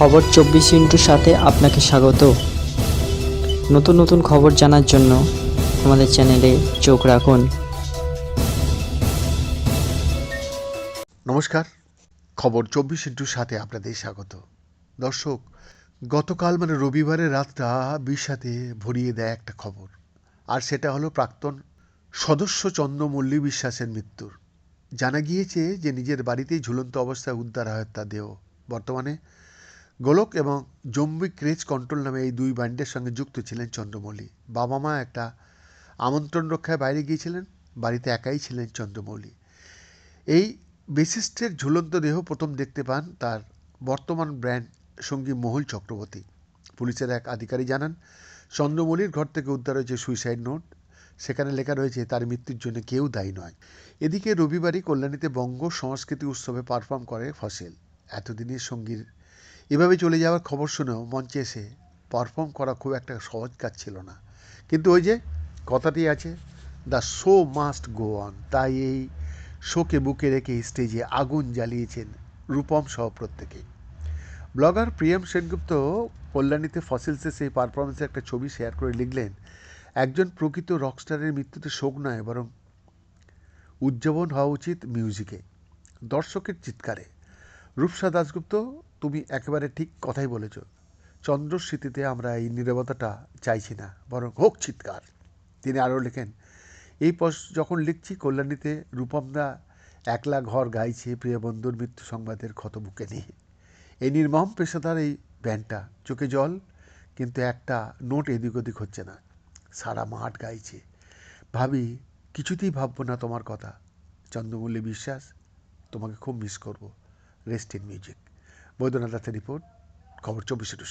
খবর চব্বিশ ইন্টুর সাথে আপনাকে স্বাগত। নতুন নতুন খবর জানার জন্য আমাদের চ্যানেলে চোখ রাখুন। নমস্কার, খবর চব্বিশ ইন্টুর সাথে আপনাদের স্বাগত। দর্শক, গতকাল মানে রবিবারের রাতটা বিষাদে ভরিয়ে দেয় একটা খবর। আর সেটা হলো প্রাক্তন সদস্য চন্দ্রমল্লী বিশ্বাসের মৃত্যুর। জানা গিয়েছে যে নিজের বাড়িতেই ঝুলন্ত অবস্থায় উদ্ধার হয় তার দেহ। বর্তমানে গোলক এবং জম্বি ক্রেজ কন্ট্রোল নামে এই দুই ব্যান্ডের সঙ্গে যুক্ত ছিলেন চন্দ্রমৌলি। বাবা মা একটা আমন্ত্রণ রক্ষায় বাইরে গিয়েছিলেন, বাড়িতে একাই ছিলেন চন্দ্রমৌলি। এই বিশিষ্টের ঝুলন্ত দেহ প্রথম দেখতে পান তার বর্তমান ব্র্যান্ড সঙ্গী মহুল চক্রবর্তী। পুলিশের এক আধিকারিক জানান, চন্দ্রমৌলির ঘর থেকে উদ্ধার হয়েছে সুইসাইড নোট। সেখানে লেখা রয়েছে, তার মৃত্যুর জন্য কেউ দায়ী নয়। এদিকে রবিবারই কল্যাণীতে বঙ্গ সংস্কৃতি উৎসবে পারফর্ম করে ফসিল। এতদিনের সঙ্গীর এভাবে চলে যাওয়ার খবর শুনেও মঞ্চে এসে পারফর্ম করা খুব একটা সহজ কাজ ছিল না। কিন্তু ওই যে কথাটি আছে the show must go on তাই এই শোকে বুকে রেখে স্টেজে আগুন জ্বালিয়েছেন রূপম সহ প্রত্যেকে। ব্লগার প্রিয়ম সেনগুপ্ত কল্যাণীতে ফসিলসে সেই পারফরমেন্সের একটা ছবি শেয়ার করে লিখলেন, একজন প্রকৃত রকস্টারের মৃত্যুতে শোক নয়, বরং উদযাপন হওয়া উচিত মিউজিকে দর্শকের চিৎকারে। রূপসা দাশগুপ্ত, তুমি একেবারে ঠিক কথাই বলেছ। চন্দ্র স্মৃতিতে আমরা এই নীরবতাটা চাইছি না, বরং হোক চিৎকার। তিনি আরও লেখেন, এই পশ যখন লিখছি কল্যাণীতে, রূপমদা একলা ঘর গাইছে প্রিয় বন্ধুর মৃত্যু সংবাদের ক্ষত বুকে নিয়ে। এই নির্মম পেশাদার এই ব্যান্ডটা, চোখে জল, কিন্তু একটা নোট এদিক ওদিক হচ্ছে না। সারা মাঠ গাইছে। ভাবি, কিছুতেই ভাববো না তোমার কথা। চন্দ্রমল্লী বিশ্বাস, তোমাকে খুব মিস করব। Rest in music. বৈদ্যনাথ দাসের রিপোর্ট খবর চব্বিশে টু